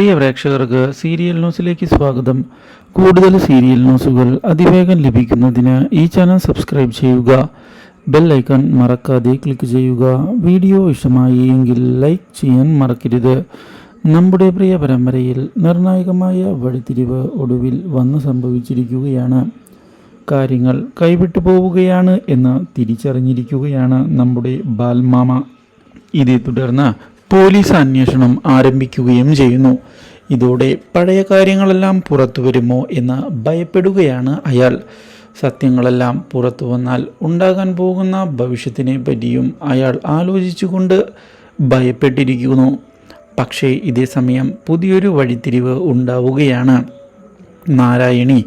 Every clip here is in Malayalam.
പ്രിയ പ്രേക്ഷകർക്ക് സീരിയൽ ന്യൂസിലേക്ക് സ്വാഗതം. കൂടുതൽ സീരിയൽ ന്യൂസുകൾ അതിവേഗം ലഭിക്കുന്നതിന് ഈ ചാനൽ സബ്സ്ക്രൈബ് ചെയ്യുക. ബെൽ ഐക്കൺ മറക്കാതെ ക്ലിക്ക് ചെയ്യുക. വീഡിയോ ഇഷ്ടമായി എങ്കിൽ ലൈക്ക് ചെയ്യാൻ മറക്കരുത്. നമ്മുടെ പ്രിയ പരമ്പരയിൽ നിർണായകമായ വഴിത്തിരിവ് ഒടുവിൽ വന്നു സംഭവിച്ചിരിക്കുകയാണ്. കാര്യങ്ങൾ കൈവിട്ടു പോവുകയാണ് എന്ന് തിരിച്ചറിഞ്ഞിരിക്കുകയാണ് നമ്മുടെ ബാൽമാമ. ഇതേ തുടർന്ന് പോലീസ് അന്വേഷണം ആരംഭിക്കുകയും ചെയ്യുന്നു. ഇതോടെ പഴയ കാര്യങ്ങളെല്ലാം പുറത്തു വരുമോ എന്ന് ഭയപ്പെടുകയാണ് അയാൾ. സത്യങ്ങളെല്ലാം പുറത്തു വന്നാൽ ഉണ്ടാകാൻ പോകുന്ന ഭവിഷ്യത്തിനെ പറ്റിയും അയാൾ ആലോചിച്ചുകൊണ്ട് ഭയപ്പെട്ടിരിക്കുന്നു. പക്ഷേ ഇതേ സമയം പുതിയൊരു വഴിത്തിരിവ് ഉണ്ടാവുകയാണ്. നാരായണി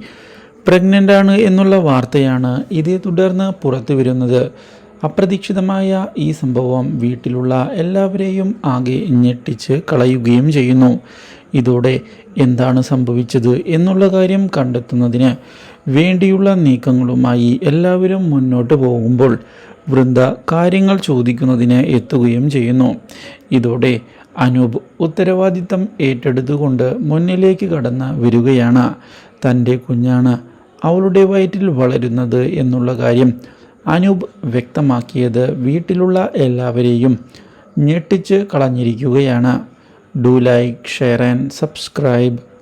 പ്രഗ്നന്റാണ് എന്നുള്ള വാർത്തയാണ് ഇതേ തുടർന്ന് പുറത്തു വരുന്നത്. അപ്രതീക്ഷിതമായ ഈ സംഭവം വീട്ടിലുള്ള എല്ലാവരെയും ആകെ ഞെട്ടിച്ച് കളയുകയും ചെയ്യുന്നു. ഇതോടെ എന്താണ് സംഭവിച്ചത് എന്നുള്ള കാര്യം കണ്ടെത്തുന്നതിന് വേണ്ടിയുള്ള നീക്കങ്ങളുമായി എല്ലാവരും മുന്നോട്ട് പോകുമ്പോൾ വൃന്ദ കാര്യങ്ങൾ ചോദിക്കുന്നതിന് എത്തുകയും ചെയ്യുന്നു. ഇതോടെ അനൂപ് ഉത്തരവാദിത്തം ഏറ്റെടുത്തുകൊണ്ട് മുന്നിലേക്ക് കടന്ന് വരികയാണ്. തന്റെ കുഞ്ഞാണ് അവളുടെ വയറ്റിൽ വളരുന്നത് എന്നുള്ള കാര്യം അനൂപ് വ്യക്തമാക്കിയത് വീട്ടിലുള്ള എല്ലാവരെയും ഞെട്ടിച്ച് കളഞ്ഞിരിക്കുകയാണ്. Do like share and subscribe